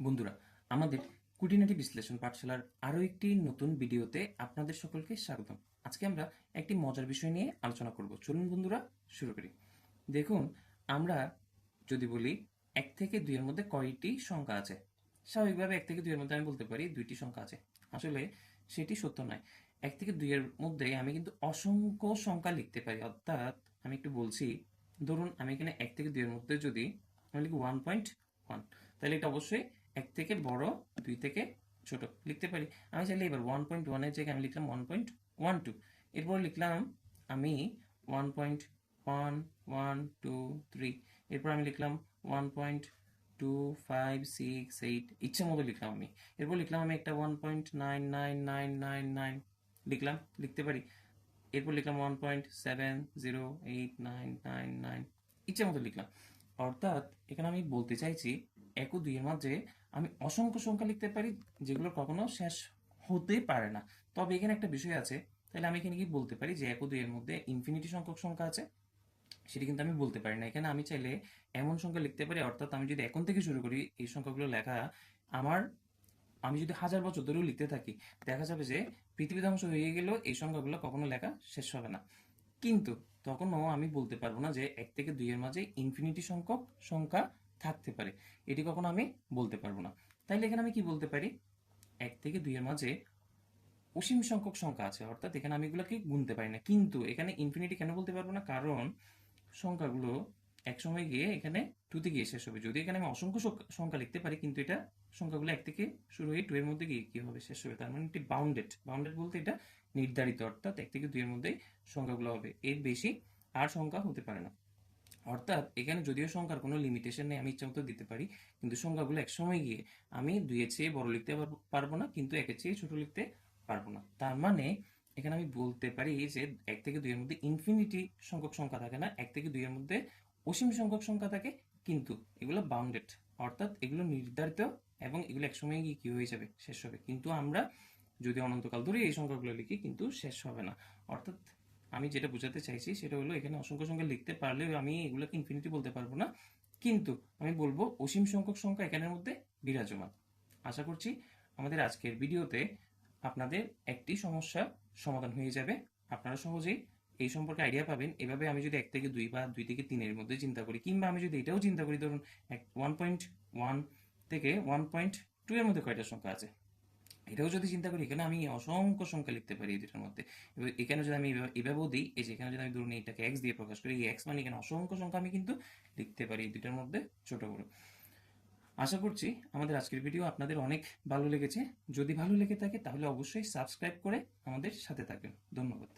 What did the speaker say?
বন্ধুরা, আমাদের কুটিনাটি বিশ্লেষণ পাঠশালার আরও একটি নতুন ভিডিওতে আপনাদের সকলকে স্বাগতম। আজকে আমরা একটি মজার বিষয় নিয়ে আলোচনা করব। চলুন বন্ধুরা, শুরু করি। দেখুন, আমরা যদি বলি এক থেকে দুইয়ের মধ্যে কয়টি সংখ্যা আছে? স্বাভাবিকভাবে এক থেকে দুইয়ের মধ্যে আমি বলতে পারি দুইটি সংখ্যা আছে। আসলে সেটি সত্য নয়। এক থেকে দুইয়ের মধ্যে আমি কিন্তু অসংখ্য সংখ্যা লিখতে পারি। অর্থাৎ আমি একটু বলছি, ধরুন আমি এখানে এক থেকে দুইয়ের মধ্যে যদি আমি লিখি ওয়ান পয়েন্ট ওয়ান তাহলে এটা অবশ্যই এক থেকে বড়, দুই থেকে ছোট, লিখতে পারি। আমি চাইলে এবার ওয়ান পয়েন্ট ওয়ানের জায়গায় আমি লিখলাম ওয়ান পয়েন্ট ওয়ান টু এরপর লিখলাম আমি one point one one two three এরপর আমি লিখলাম one point two five six eight ইচ্ছে মতো লিখলাম আমি। এরপর লিখলাম আমি একটা one point nine nine nine nine nine লিখলাম, লিখতে পারি। এরপর লিখলাম one point seven zero eight nine nine nine ইচ্ছে মতো লিখলাম। অর্থাৎ এখানে আমি বলতে চাইছি এক ও দুইয়ের মাঝে আমি অসংখ্য সংখ্যা লিখতে পারি, যেগুলো কখনো শেষ হতে পারে না। তবে এখানে একটা বিষয় আছে, তাহলে আমি এখানে কি বলতে পারি যে এক ও দুইয়ের মধ্যে ইনফিনিটি সংখ্যক সংখ্যা আছে, সেটি কিন্তু আমি বলতে পারি না। এখানে আমি চাইলে এমন সংখ্যা লিখতে পারি, অর্থাৎ আমি যদি এখন থেকে শুরু করি এই সংখ্যাগুলো লেখা, আমার, আমি যদি হাজার বছর ধরেও লিখতে থাকি, দেখা যাবে যে পৃথিবী ধ্বংস হয়ে গেলেও এই সংখ্যাগুলো কখনো লেখা শেষ হবে না। কিন্তু তখনও আমি বলতে পারব না যে এক থেকে দুইয়ের মাঝে ইনফিনিটি সংখ্যক সংখ্যা থাকতে পারে। এটি কখনো আমি বলতে পারব না। তাইলে এখানে আমি কি বলতে পারি? এক থেকে দুইয়ের মাঝে অসীম সংখ্যক সংখ্যা আছে, অর্থাৎ এখানে আমি এগুলোকে গুনতে পারি না। কিন্তু এখানে ইনফিনিটি কেন বলতে পারব না? কারণ সংখ্যাগুলো এক সময় গিয়ে এখানে টুতে গিয়ে শেষ হবে। যদি এখানে আমি অসংখ্য সংখ্যা- লিখতে পারি, কিন্তু এটা সংখ্যাগুলো এক থেকে শুরু হয়ে টু এর মধ্যে গিয়ে কি হবে? শেষ হবে। তার মানে এটি বাউন্ডেড বাউন্ডেড বলতে এটা নির্ধারিত, অর্থাৎ এক থেকে দুইয়ের মধ্যেই সংখ্যাগুলো হবে। এর বেশি আর সংখ্যা হতে পারে না। অর্থাৎ এখানে যদিও সংখ্যার কোনো লিমিটেশন নেই, আমি ইচ্ছা মতো দিতে পারি, কিন্তু সংখ্যাগুলো এক সময় গিয়ে আমি দুইয়ের চেয়ে বড় লিখতে পারবো- পারব না, কিন্তু একের চেয়ে ছোট লিখতে পারব না। তার মানে এখানে আমি বলতে পারি যে এক থেকে দুইয়ের মধ্যে ইনফিনিটি সংখ্যক সংখ্যা থাকে না, এক থেকে দুইয়ের মধ্যে অসীম সংখ্যক সংখ্যা থাকে, কিন্তু এগুলো বাউন্ডেড অর্থাৎ এগুলো নির্ধারিত এবং এগুলো একসময় গিয়ে কি হয়ে যাবে? শেষ হবে। কিন্তু আমরা যদি অনন্তকাল ধরে এই সংখ্যাগুলো লিখি, কিন্তু শেষ হবে না। অর্থাৎ আমি যেটা বোঝাতে চাইছি সেটা হলো এখানে অসংখ্য সংখ্যা লিখতে পারলেও আমি এগুলোকে ইনফিনিটি বলতে পারব না। কিন্তু আমি বলব অসীম সংখ্যক সংখ্যা এখানের মধ্যে বিরাজমান। আশা করছি আমাদের আজকের ভিডিওতে আপনাদের একটি সমস্যা সমাধান হয়ে যাবে। আপনারা সহজেই এই সম্পর্কে আইডিয়া পাবেন। এভাবে আমি যদি এক থেকে দুই বা দুই থেকে তিনের মধ্যে চিন্তা করি, কিংবা আমি যদি এটাও চিন্তা করি, ধরুন এক ওয়ান পয়েন্ট ওয়ান থেকে ওয়ান পয়েন্ট টু এর মধ্যে কয়টা সংখ্যা আছে? এটাও যদি চিন্তা করি, এখানে আমি অসংখ্য সংখ্যা লিখতে পারি এই দুটার মধ্যে। এবার এখানে যদি আমি এভাবে- এভাবেও দিই, এই যে এখানে যদি আমি ধরুন এইটাকে এক্স দিয়ে প্রকাশ করি, এই এক্স মানে এখানে অসংখ্য সংখ্যা আমি কিন্তু লিখতে পারি এই দুটার মধ্যে, ছোট বড়। আশা করছি আমাদের আজকের ভিডিও আপনাদের অনেক ভালো লেগেছে। যদি ভালো লেগে থাকে, তাহলে অবশ্যই সাবস্ক্রাইব করে আমাদের সাথে থাকবেন। ধন্যবাদ।